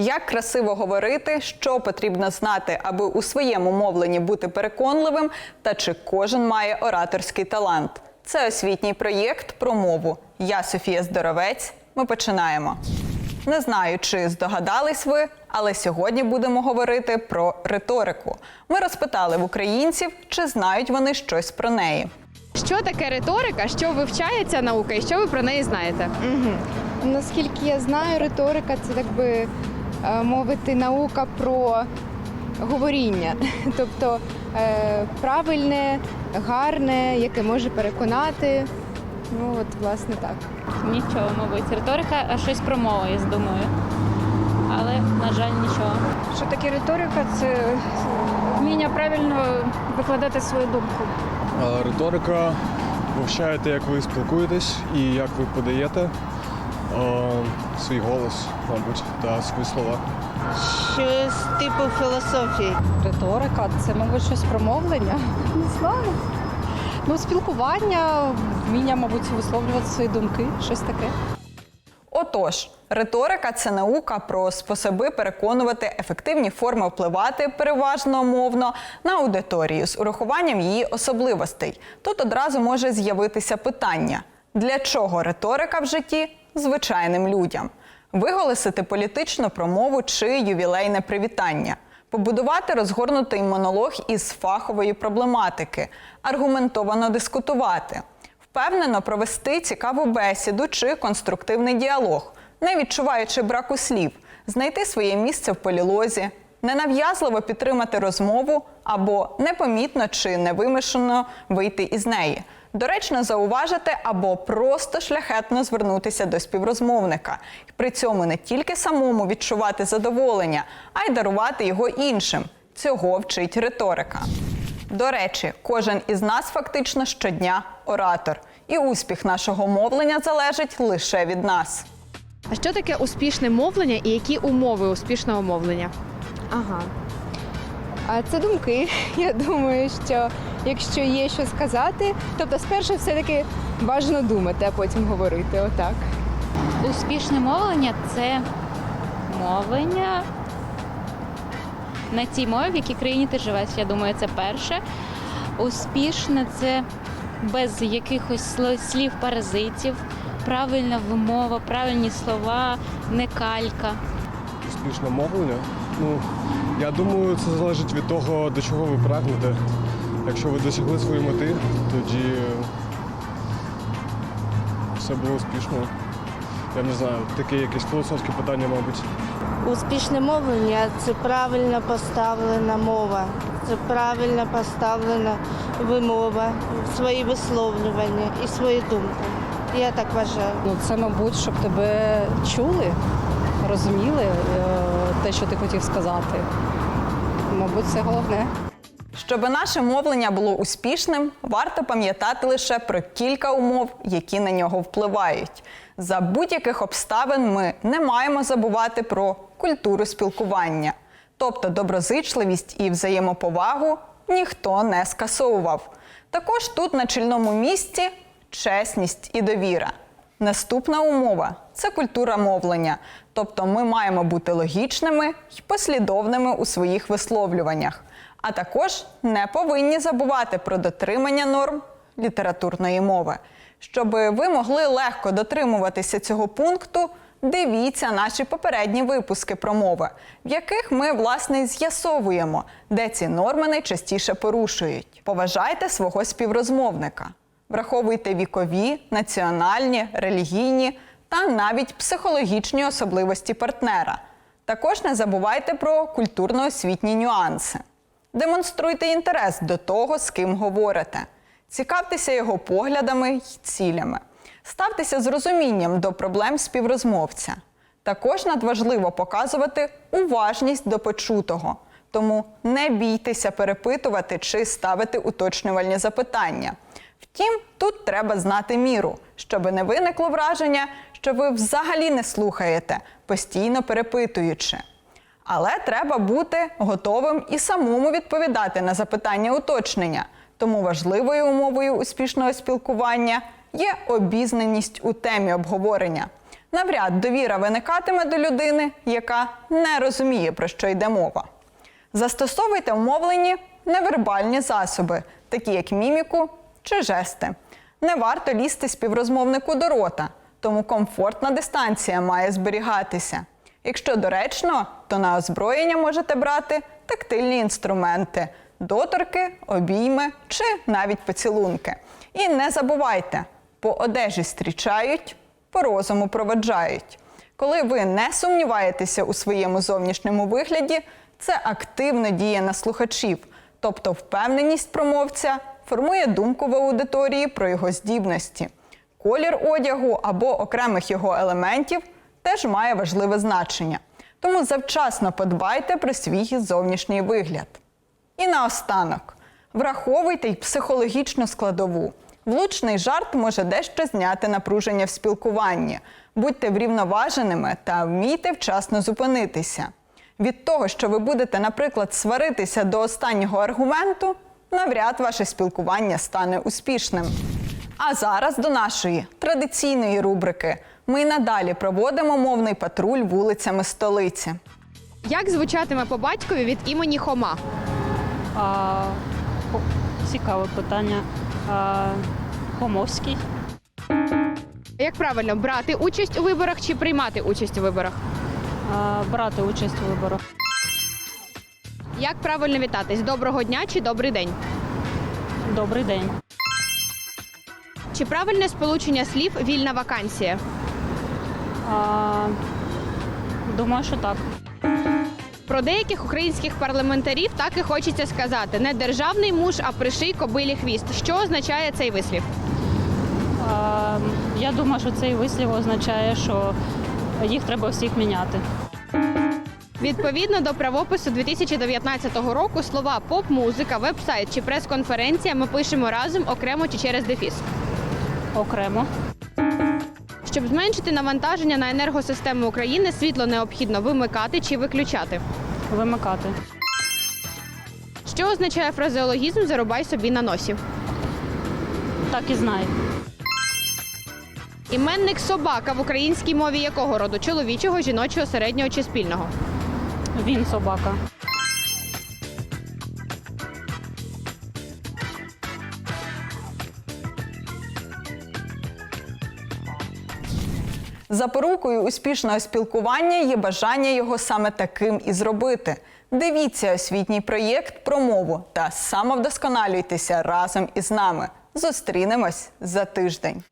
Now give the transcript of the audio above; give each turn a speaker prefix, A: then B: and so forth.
A: Як красиво говорити, що потрібно знати, аби у своєму мовленні бути переконливим, та чи кожен має ораторський талант. Це освітній проєкт про мову. Я Софія Здоровець. Ми починаємо. Не знаю, чи здогадались ви, але сьогодні будемо говорити про риторику. Ми розпитали в українців, чи знають вони щось про неї.
B: Що таке риторика? Що вивчає ця наука і що ви про неї знаєте?
C: Наскільки я знаю, риторика це так би мовити наука про говоріння, тобто е, правильне, гарне, яке може переконати. Ну от власне так.
D: Нічого, мабуть. Риторика, а щось про мову, я думаю. Але, на жаль, нічого.
E: Що таке риторика? Це вміння правильно викладати свою думку.
F: А Риторика вивчає те, як ви спілкуєтесь і як ви подаєте е, свій голос, мабуть, та свої слова.
G: Щось типу філософії.
H: Риторика це, мабуть, щось про мовлення. Не знаю. Ну, спілкування, вміння, мабуть, висловлювати свої думки, щось таке.
A: Отож, риторика це наука про способи переконувати ефективні форми впливати переважно мовно на аудиторію з урахуванням її особливостей. Тут одразу може з'явитися питання: для чого риторика в житті звичайним людям? Виголосити політичну промову чи ювілейне привітання, побудувати розгорнутий монолог із фахової проблематики, аргументовано дискутувати. Впевнено провести цікаву бесіду чи конструктивний діалог, не відчуваючи браку слів, знайти своє місце в полілозі, ненав'язливо підтримати розмову або непомітно чи невимушено вийти із неї. Доречно зауважити або просто шляхетно звернутися до співрозмовника, і при цьому не тільки самому відчувати задоволення, а й дарувати його іншим. Цього вчить риторика. До речі, кожен із нас фактично щодня оратор, і успіх нашого мовлення залежить лише від нас.
B: А що таке успішне мовлення і які умови успішного мовлення?
C: Ага. А це думки. Я думаю, що якщо є що сказати, тобто спершу все-таки бажано думати, а потім говорити. Отак.
D: Успішне мовлення це мовлення на тій мові, в якій країні ти живеш. Я думаю, це перше. Успішне це без якихось слів паразитів, правильна вимова, правильні слова, не калька.
F: Успішне мовлення. Ну, я думаю, це залежить від того, до чого ви прагнете. Якщо ви досягли своєї мети, тоді все буде успішно. Я не знаю, таке якесь філософське питання, мабуть.
G: Успішне мовлення це правильно поставлена мова, це правильно поставлена вимова, свої висловлювання і свої думки. Я так вважаю.
H: Ну, це, мабуть, щоб тебе чули, розуміли е, те, що ти хотів сказати. Мабуть, це головне.
A: Щоби наше мовлення було успішним, варто пам'ятати лише про кілька умов, які на нього впливають. За будь-яких обставин ми не маємо забувати про культуру спілкування, тобто доброзичливість і взаємоповагу ніхто не скасовував. Також тут на чільному місці чесність і довіра. Наступна умова це культура мовлення, тобто ми маємо бути логічними й послідовними у своїх висловлюваннях, а також не повинні забувати про дотримання норм літературної мови. Щоб ви могли легко дотримуватися цього пункту, дивіться наші попередні випуски про мови, в яких ми власне з'ясовуємо, де ці норми найчастіше порушують. Поважайте свого співрозмовника. Враховуйте вікові, національні, релігійні та навіть психологічні особливості партнера. Також не забувайте про культурно-освітні нюанси. Демонструйте інтерес до того, з ким говорите. Цікавтеся його поглядами й цілями. Ставтеся з розумінням до проблем співрозмовця. Також надважливо показувати уважність до почутого. Тому не бійтеся перепитувати чи ставити уточнювальні запитання. Втім, тут треба знати міру, щоб не виникло враження, що ви взагалі не слухаєте, постійно перепитуючи. Але треба бути готовим і самому відповідати на запитання уточнення. Тому важливою умовою успішного спілкування є обізнаність у темі обговорення. Навряд довіра виникатиме до людини, яка не розуміє, про що йде мова. Застосовуйте в мовленні невербальні засоби, такі як міміку чи жести. Не варто лізти співрозмовнику до рота, тому комфортна дистанція має зберігатися. Якщо доречно, то на озброєння можете брати тактильні інструменти, доторки, обійми чи навіть поцілунки. І не забувайте, по одежі зустрічають, по розуму проведжають. Коли ви не сумніваєтеся у своєму зовнішньому вигляді, це активно діє на слухачів, тобто впевненість промовця формує думку в аудиторії про його здібності. Колір одягу або окремих його елементів теж має важливе значення. Тому завчасно подбайте про свій зовнішній вигляд. І наостанок, враховуйте й психологічну складову. Влучний жарт може дещо зняти напруження в спілкуванні. Будьте врівноваженими та вмійте вчасно зупинитися. Від того, що ви будете, наприклад, сваритися до останнього аргументу, навряд ваше спілкування стане успішним. А зараз до нашої традиційної рубрики. Ми й надалі проводимо мовний патруль вулицями столиці.
B: Як звучатиме по батькові від імені Хома?
I: А, хо- цікаве питання. А, Хомовський.
B: Як правильно брати участь у виборах чи приймати участь у виборах?
I: А, брати участь у виборах.
B: Як правильно вітатись? Доброго дня чи добрий день?
I: Добрий день.
B: Чи правильне сполучення слів вільна вакансія?
I: А, думаю, що так.
B: Про деяких українських парламентарів так і хочеться сказати: не державний муж, а приший кобилі хвіст. Що означає цей вислів?
I: А, я думаю, що цей вислів означає, що їх треба всіх міняти.
B: Відповідно до правопису 2019 року слова поп-музика, веб-сайт чи прес-конференція ми пишемо разом окремо чи через дефіс.
I: Окремо.
B: Щоб зменшити навантаження на енергосистему України, світло необхідно вимикати чи виключати.
I: Вимикати.
B: Що означає фразеологізм Зарубай собі на носі?
I: Так і знаю.
B: Іменник собака в українській мові якого роду? Чоловічого, жіночого, середнього чи спільного?
I: Він собака.
A: Запорукою успішного спілкування є бажання його саме таким і зробити. Дивіться освітній проєкт про мову та самовдосконалюйтеся разом із нами. Зустрінемось за тиждень.